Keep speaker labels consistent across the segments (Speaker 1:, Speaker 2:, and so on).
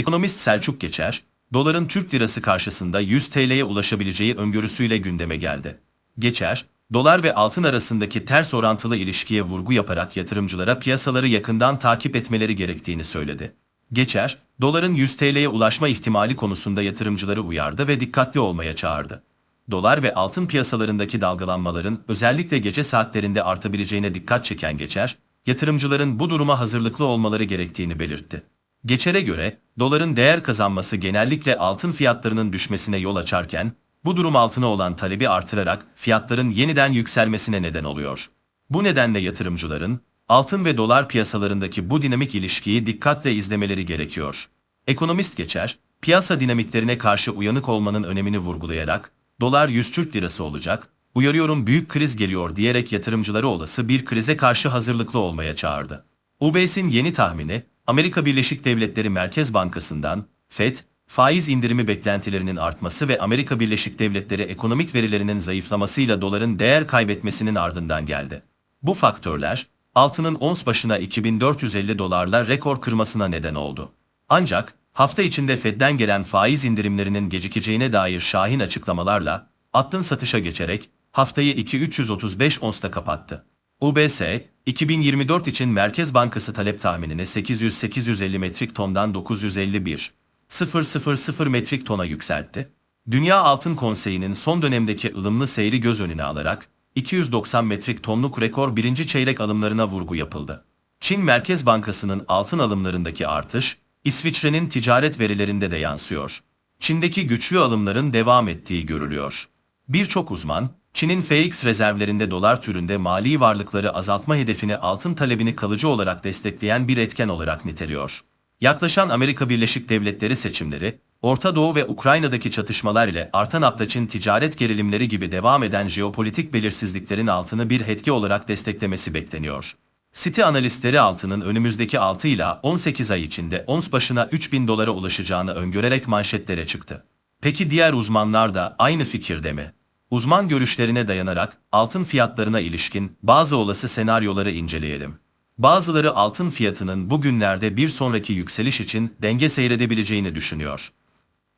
Speaker 1: Ekonomist Selçuk Geçer, doların Türk lirası karşısında 100 TL'ye ulaşabileceği öngörüsüyle gündeme geldi. Geçer, dolar ve altın arasındaki ters orantılı ilişkiye vurgu yaparak yatırımcılara piyasaları yakından takip etmeleri gerektiğini söyledi. Geçer, doların 100 TL'ye ulaşma ihtimali konusunda yatırımcıları uyardı ve dikkatli olmaya çağırdı. Dolar ve altın piyasalarındaki dalgalanmaların özellikle gece saatlerinde artabileceğine dikkat çeken Geçer, yatırımcıların bu duruma hazırlıklı olmaları gerektiğini belirtti. Geçer'e göre doların değer kazanması genellikle altın fiyatlarının düşmesine yol açarken bu durum altına olan talebi artırarak fiyatların yeniden yükselmesine neden oluyor. Bu nedenle yatırımcıların altın ve dolar piyasalarındaki bu dinamik ilişkiyi dikkatle izlemeleri gerekiyor. Ekonomist Geçer, piyasa dinamiklerine karşı uyanık olmanın önemini vurgulayarak dolar 100 Türk lirası olacak, uyarıyorum büyük kriz geliyor diyerek yatırımcıları olası bir krize karşı hazırlıklı olmaya çağırdı. UBS'in yeni tahmini, Amerika Birleşik Devletleri Merkez Bankası'ndan, FED, faiz indirimi beklentilerinin artması ve Amerika Birleşik Devletleri ekonomik verilerinin zayıflamasıyla doların değer kaybetmesinin ardından geldi. Bu faktörler, altının ons başına 2450 dolarla rekor kırmasına neden oldu. Ancak, hafta içinde Fed'den gelen faiz indirimlerinin gecikeceğine dair şahin açıklamalarla, altın satışa geçerek, haftayı 2335 onsta kapattı. UBS, 2024 için Merkez Bankası talep tahminini 800-850 metrik tondan 951 000 metrik tona yükseltti. Dünya Altın Konseyi'nin son dönemdeki ılımlı seyri göz önüne alarak 290 metrik tonluk rekor birinci çeyrek alımlarına vurgu yapıldı. Çin Merkez Bankası'nın altın alımlarındaki artış, İsviçre'nin ticaret verilerinde de yansıyor. Çin'deki güçlü alımların devam ettiği görülüyor. Birçok uzman, Çin'in FX rezervlerinde dolar türünde mali varlıkları azaltma hedefini altın talebini kalıcı olarak destekleyen bir etken olarak niteliyor. Yaklaşan Amerika Birleşik Devletleri seçimleri, Orta Doğu ve Ukrayna'daki çatışmalar ile artan Aptaç'ın ticaret gerilimleri gibi devam eden jeopolitik belirsizliklerin altını bir hetki olarak desteklemesi bekleniyor. City analistleri altının önümüzdeki 6 ila 18 ay içinde ons başına 3000 dolara ulaşacağını öngörerek manşetlere çıktı. Peki diğer uzmanlar da aynı fikirde mi? Uzman görüşlerine dayanarak altın fiyatlarına ilişkin bazı olası senaryoları inceleyelim. Bazıları altın fiyatının bugünlerde bir sonraki yükseliş için denge seyredebileceğini düşünüyor.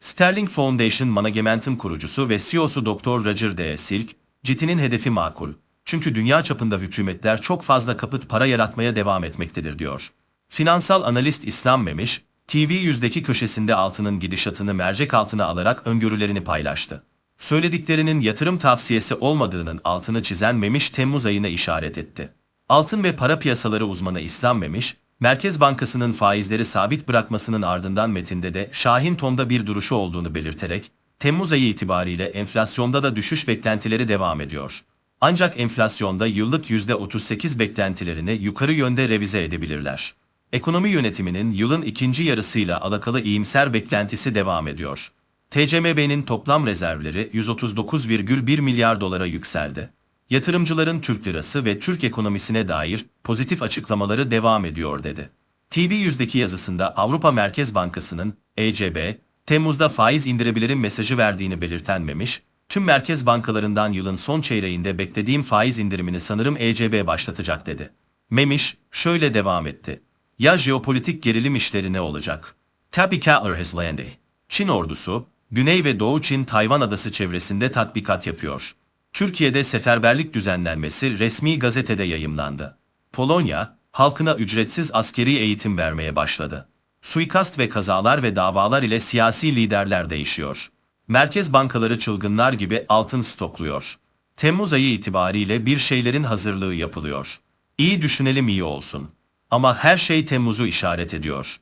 Speaker 1: Sterling Foundation Management'ın kurucusu ve CEO'su Dr. Roger D. Silk, CIT'nin hedefi makul. Çünkü dünya çapında hükümetler çok fazla kapıt para yaratmaya devam etmektedir diyor. Finansal analist İslam Memiş, TV100'deki köşesinde altının gidişatını mercek altına alarak öngörülerini paylaştı. Söylediklerinin yatırım tavsiyesi olmadığının altını çizen Memiş Temmuz ayına işaret etti. Altın ve para piyasaları uzmanı İslam Memiş, Merkez Bankası'nın faizleri sabit bırakmasının ardından metinde de şahin tonda bir duruşu olduğunu belirterek, Temmuz ayı itibariyle enflasyonda da düşüş beklentileri devam ediyor. Ancak enflasyonda yıllık %38 beklentilerini yukarı yönde revize edebilirler. Ekonomi yönetiminin yılın ikinci yarısıyla alakalı iyimser beklentisi devam ediyor. TCMB'nin toplam rezervleri 139,1 milyar dolara yükseldi. Yatırımcıların Türk lirası ve Türk ekonomisine dair pozitif açıklamaları devam ediyor dedi. TV100'deki yazısında Avrupa Merkez Bankası'nın ECB, Temmuz'da faiz indirebilirim mesajı verdiğini belirtenmemiş, tüm merkez bankalarından yılın son çeyreğinde beklediğim faiz indirimini sanırım ECB başlatacak dedi. Memiş şöyle devam etti. Ya jeopolitik gerilim işleri ne olacak? Tabii ki Erheslendi. Çin ordusu, Güney ve Doğu Çin Tayvan adası çevresinde tatbikat yapıyor. Türkiye'de seferberlik düzenlenmesi resmi gazetede yayımlandı. Polonya, halkına ücretsiz askeri eğitim vermeye başladı. Suikast ve kazalar ve davalar ile siyasi liderler değişiyor. Merkez bankaları çılgınlar gibi altın stokluyor. Temmuz ayı itibariyle bir şeylerin hazırlığı yapılıyor. İyi düşünelim iyi olsun. Ama her şey Temmuz'u işaret ediyor.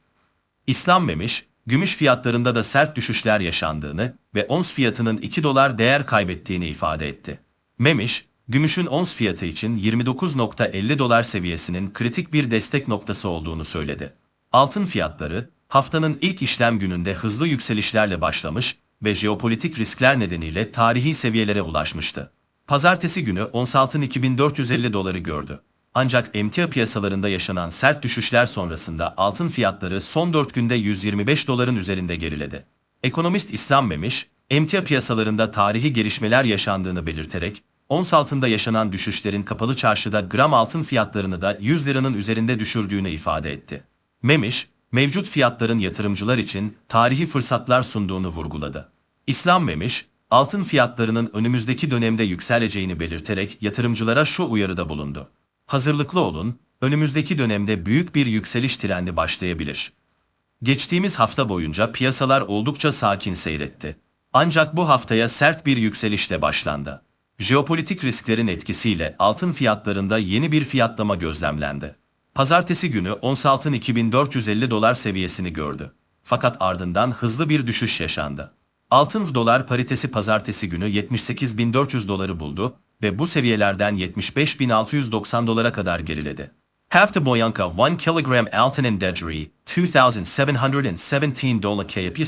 Speaker 1: İslam Memiş, gümüş fiyatlarında da sert düşüşler yaşandığını ve ons fiyatının 2 dolar değer kaybettiğini ifade etti. Memiş, gümüşün ons fiyatı için 29.50 dolar seviyesinin kritik bir destek noktası olduğunu söyledi. Altın fiyatları, haftanın ilk işlem gününde hızlı yükselişlerle başlamış ve jeopolitik riskler nedeniyle tarihi seviyelere ulaşmıştı. Pazartesi günü ons altın 2450 doları gördü. Ancak emtia piyasalarında yaşanan sert düşüşler sonrasında altın fiyatları son 4 günde 125 doların üzerinde geriledi. Ekonomist İslam Memiş, emtia piyasalarında tarihi gelişmeler yaşandığını belirterek, ons altında yaşanan düşüşlerin kapalı çarşıda gram altın fiyatlarını da 100 liranın üzerinde düşürdüğünü ifade etti. Memiş, mevcut fiyatların yatırımcılar için tarihi fırsatlar sunduğunu vurguladı. İslam Memiş, altın fiyatlarının önümüzdeki dönemde yükseleceğini belirterek yatırımcılara şu uyarıda bulundu. Hazırlıklı olun, önümüzdeki dönemde büyük bir yükseliş trendi başlayabilir. Geçtiğimiz hafta boyunca piyasalar oldukça sakin seyretti. Ancak bu haftaya sert bir yükselişle başlandı. Jeopolitik risklerin etkisiyle altın fiyatlarında yeni bir fiyatlama gözlemlendi. Pazartesi günü ons altın 2450 dolar seviyesini gördü. Fakat ardından hızlı bir düşüş yaşandı. Altın dolar paritesi pazartesi günü 78.400 doları buldu ve bu seviyelerden 75.690 dolara kadar geriledi. Hafta boyunca 1 kilogram altının değeri 2717 dolar kayıp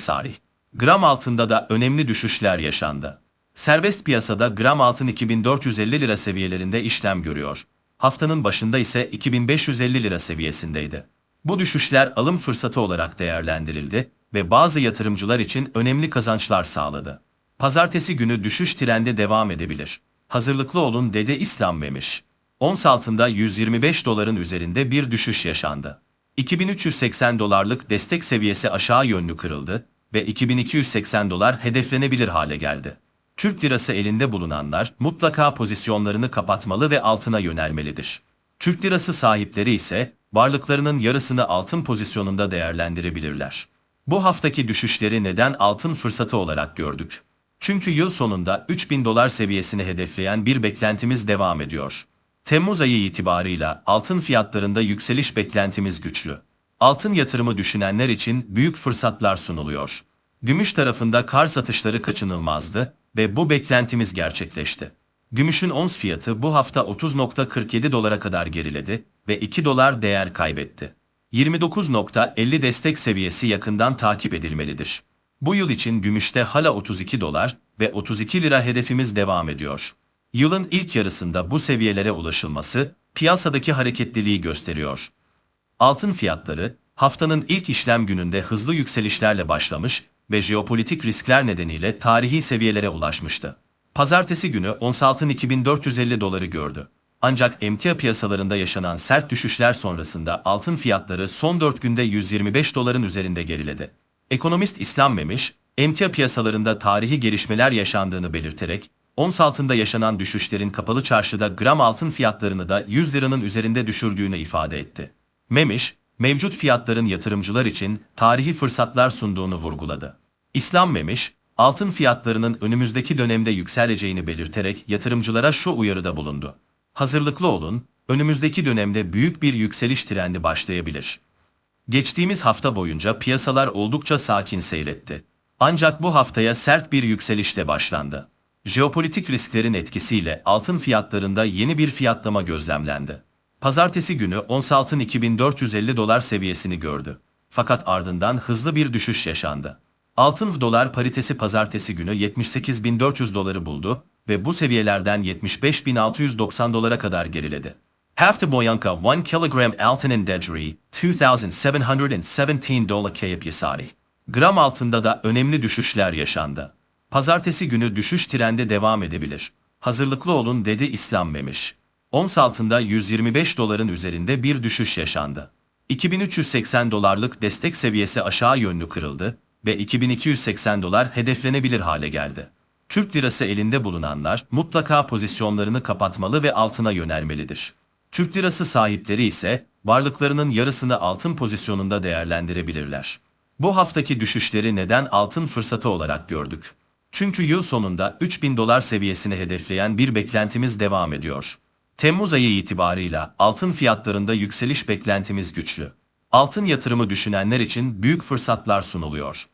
Speaker 1: Gram altında da önemli düşüşler yaşandı. Serbest piyasada gram altın 2450 lira seviyelerinde işlem görüyor. Haftanın başında ise 2550 lira seviyesindeydi. Bu düşüşler alım fırsatı olarak değerlendirildi ve bazı yatırımcılar için önemli kazançlar sağladı. Pazartesi günü düşüş trendi devam edebilir. Hazırlıklı olun dedi İslam Memiş. Ons altında 125 doların üzerinde bir düşüş yaşandı. 2380 dolarlık destek seviyesi aşağı yönlü kırıldı ve 2280 dolar hedeflenebilir hale geldi. Türk lirası elinde bulunanlar mutlaka pozisyonlarını kapatmalı ve altına yönelmelidir. Türk lirası sahipleri ise varlıklarının yarısını altın pozisyonunda değerlendirebilirler. Bu haftaki düşüşleri neden altın fırsatı olarak gördük? Çünkü yıl sonunda 3000 dolar seviyesini hedefleyen bir beklentimiz devam ediyor. Temmuz ayı itibarıyla altın fiyatlarında yükseliş beklentimiz güçlü. Altın yatırımı düşünenler için büyük fırsatlar sunuluyor. Gümüş tarafında kar satışları kaçınılmazdı ve bu beklentimiz gerçekleşti. Gümüşün ons fiyatı bu hafta 30.47 dolara kadar geriledi ve 2 dolar değer kaybetti. 29.50 destek seviyesi yakından takip edilmelidir. Bu yıl için gümüşte hala 32 dolar ve 32 lira hedefimiz devam ediyor. Yılın ilk yarısında bu seviyelere ulaşılması piyasadaki hareketliliği gösteriyor. Altın fiyatları haftanın ilk işlem gününde hızlı yükselişlerle başlamış ve jeopolitik riskler nedeniyle tarihi seviyelere ulaşmıştı. Pazartesi günü ons altın 2450 doları gördü. Ancak emtia piyasalarında yaşanan sert düşüşler sonrasında altın fiyatları son 4 günde 125 doların üzerinde geriledi. Ekonomist İslam Memiş, emtia piyasalarında tarihi gelişmeler yaşandığını belirterek, ons altında yaşanan düşüşlerin kapalı çarşıda gram altın fiyatlarını da 100 liranın üzerinde düşürdüğünü ifade etti. Memiş, mevcut fiyatların yatırımcılar için tarihi fırsatlar sunduğunu vurguladı. İslam Memiş, altın fiyatlarının önümüzdeki dönemde yükseleceğini belirterek yatırımcılara şu uyarıda bulundu. Hazırlıklı olun, önümüzdeki dönemde büyük bir yükseliş trendi başlayabilir. Geçtiğimiz hafta boyunca piyasalar oldukça sakin seyretti. Ancak bu haftaya sert bir yükselişle başlandı. Jeopolitik risklerin etkisiyle altın fiyatlarında yeni bir fiyatlama gözlemlendi. Pazartesi günü ons altın 2450 dolar seviyesini gördü. Fakat ardından hızlı bir düşüş yaşandı. Altın dolar paritesi pazartesi günü 78.400 doları buldu ve bu seviyelerden 75.690 dolara kadar geriledi. Hafta boyunca 1 kilogram altının değeri 2717 dolar kayıp yasari. Gram altında da önemli düşüşler yaşandı. Pazartesi günü düşüş trendi devam edebilir. Hazırlıklı olun dedi İslam Memiş. Ons altında 125 doların üzerinde bir düşüş yaşandı. 2380 dolarlık destek seviyesi aşağı yönlü kırıldı ve 2280 dolar hedeflenebilir hale geldi. Türk lirası elinde bulunanlar mutlaka pozisyonlarını kapatmalı ve altına yönelmelidir. Türk lirası sahipleri ise varlıklarının yarısını altın pozisyonunda değerlendirebilirler. Bu haftaki düşüşleri neden altın fırsatı olarak gördük? Çünkü yıl sonunda 3000 dolar seviyesini hedefleyen bir beklentimiz devam ediyor. Temmuz ayı itibarıyla altın fiyatlarında yükseliş beklentimiz güçlü. Altın yatırımı düşünenler için büyük fırsatlar sunuluyor.